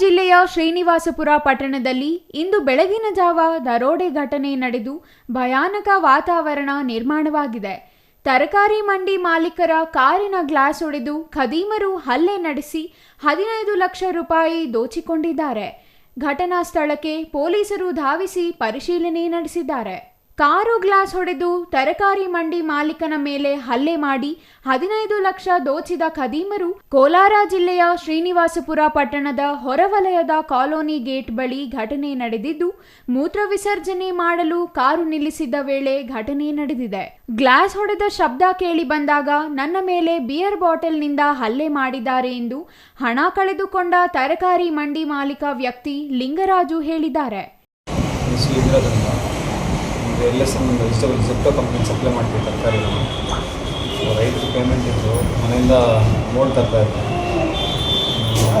ಜಿಲ್ಲೆಯ ಶ್ರೀನಿವಾಸಪುರ ಪಟ್ಟಣದಲ್ಲಿ ಇಂದು ಬೆಳಗಿನ ಜಾವ ದರೋಡೆ ಘಟನೆ ನಡೆದು ಭಯಾನಕ ವಾತಾವರಣ ನಿರ್ಮಾಣವಾಗಿದೆ. ತರಕಾರಿ ಮಂಡಿ ಮಾಲೀಕರ ಕಾರಿನ ಗ್ಲಾಸ್ ಒಡೆದು ಖದೀಮರು ಹಲ್ಲೆ ನಡೆಸಿ ಹದಿನೈದು ಲಕ್ಷ ರೂಪಾಯಿ ದೋಚಿಕೊಂಡಿದ್ದಾರೆ. ಘಟನಾ ಸ್ಥಳಕ್ಕೆ ಪೊಲೀಸರು ಧಾವಿಸಿ ಪರಿಶೀಲನೆ ನಡೆಸಿದ್ದಾರೆ. ಕಾರು ಗ್ಲಾಸ್ ಹೊಡೆದು ತರಕಾರಿ ಮಂಡಿ ಮಾಲೀಕನ ಮೇಲೆ ಹಲ್ಲೆ ಮಾಡಿ ಹದಿನೈದು ಲಕ್ಷ ದೋಚಿದ ಖದೀಮರು ಕೋಲಾರ ಜಿಲ್ಲೆಯ ಶ್ರೀನಿವಾಸಪುರ ಪಟ್ಟಣದ ಹೊರವಲಯದ ಕಾಲೋನಿ ಗೇಟ್ ಬಳಿ ಘಟನೆ ನಡೆದಿದ್ದು, ಮೂತ್ರ ವಿಸರ್ಜನೆ ಮಾಡಲು ಕಾರು ನಿಲ್ಲಿಸಿದ್ದ ವೇಳೆ ಘಟನೆ ನಡೆದಿದೆ. ಗ್ಲಾಸ್ ಹೊಡೆದ ಶಬ್ದ ಕೇಳಿ ಬಂದಾಗ ನನ್ನ ಮೇಲೆ ಬಿಯರ್ ಬಾಟಲ್ನಿಂದ ಹಲ್ಲೆ ಮಾಡಿದ್ದಾರೆ ಎಂದು ಹಣ ಕಳೆದುಕೊಂಡ ತರಕಾರಿ ಮಂಡಿ ಮಾಲೀಕ ವ್ಯಕ್ತಿ ಲಿಂಗರಾಜು ಹೇಳಿದ್ದಾರೆ. ಹೆಸರು ಇದಿರೋದ್ರಿಂದ ಒಂದು ಎಲ್ ಎಸ್ ಎಂ ವೆಜಿಟೇಬಲ್ ಜಿಪ್ಟೋ ಕಂಪ್ನಿ ಸಪ್ಲೈ ಮಾಡ್ತೀವಿ ತರಕಾರಿ ರೈತರು ಪೇಮೆಂಟ್ ಇತ್ತು. ಮನೆಯಿಂದ ಮೋಡ್ ತರ್ತಾ ಇದ್ದೆ.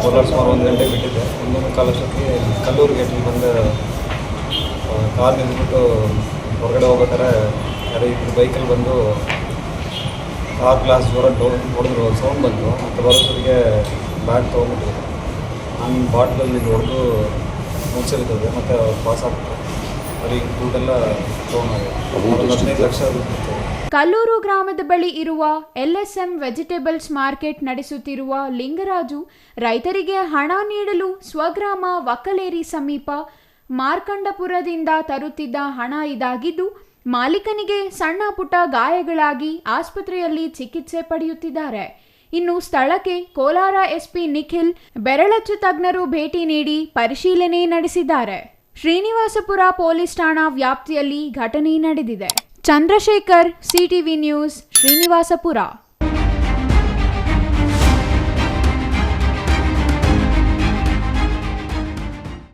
ಕೋಲಾರ ಸುಮಾರು ಒಂದು ಗಂಟೆ ಬಿಟ್ಟಿದ್ದೆ. ಒಂದೊಂದು ಅಷ್ಟೊತ್ತಿಗೆ ಕಲ್ಲೂರು ಗೇಟಲ್ಲಿ ಬಂದು ಕಾರ್ ನಿಂತ್ಬಿಟ್ಟು ಹೊರಗಡೆ ಹೋಗ್ಬೇಕಾದ್ರೆ ಯಾರೋ ಇಬ್ಬರು ಬೈಕಲ್ಲಿ ಬಂದು ಕಾರ್ ಗ್ಲಾಸ್ ಜೋರ ಹೊಡೆದ್ರು. ಸೌಂಡ್ ಬಂತು. ಮತ್ತು ಬರೋಷ್ಟೊತ್ತಿಗೆ ಬ್ಯಾಟ್ ತೊಗೊಂಡ್ಬಿಟ್ಟಿದ್ದೆ ನಾನು ಬಾಟ್ಲಲ್ಲಿ ಹೊಡೆದು ಮುಚ್ಚಿರ್ತದೆ ಮತ್ತು ಪಾಸ್ ಆಗ್ಬಿಟ್ಟು ಕಲ್ಲೂರು ಗ್ರಾಮದ ಬಳಿ ಇರುವ ಎಲ್ಎಸ್ಎಂ ವೆಜಿಟೇಬಲ್ಸ್ ಮಾರ್ಕೆಟ್ ನಡೆಸುತ್ತಿರುವ ಲಿಂಗರಾಜು ರೈತರಿಗೆ ಹಣ ನೀಡಲು ಸ್ವಗ್ರಾಮ ವಕ್ಕಲೇರಿ ಸಮೀಪ ಮಾರ್ಕಂಡಪುರದಿಂದ ತರುತ್ತಿದ್ದ ಹಣ ಇದಾಗಿದ್ದು ಮಾಲೀಕನಿಗೆ ಸಣ್ಣ ಪುಟ್ಟ ಗಾಯಗಳಾಗಿ ಆಸ್ಪತ್ರೆಯಲ್ಲಿ ಚಿಕಿತ್ಸೆ ಪಡೆಯುತ್ತಿದ್ದಾರೆ. ಇನ್ನು ಸ್ಥಳಕ್ಕೆ ಕೋಲಾರ ಎಸ್ಪಿ ನಿಖಿಲ್ ಬೆರಳಚ್ಚು ತಜ್ಞರು ಭೇಟಿ ನೀಡಿ ಪರಿಶೀಲನೆ ನಡೆಸಿದ್ದಾರೆ. ಶ್ರೀನಿವಾಸಪುರ ಪೊಲೀಸ್ ಠಾಣಾ ವ್ಯಾಪ್ತಿಯಲ್ಲಿ ಘಟನೆ ನಡೆದಿದೆ. Chandrashekhar CTV news Srinivasapura.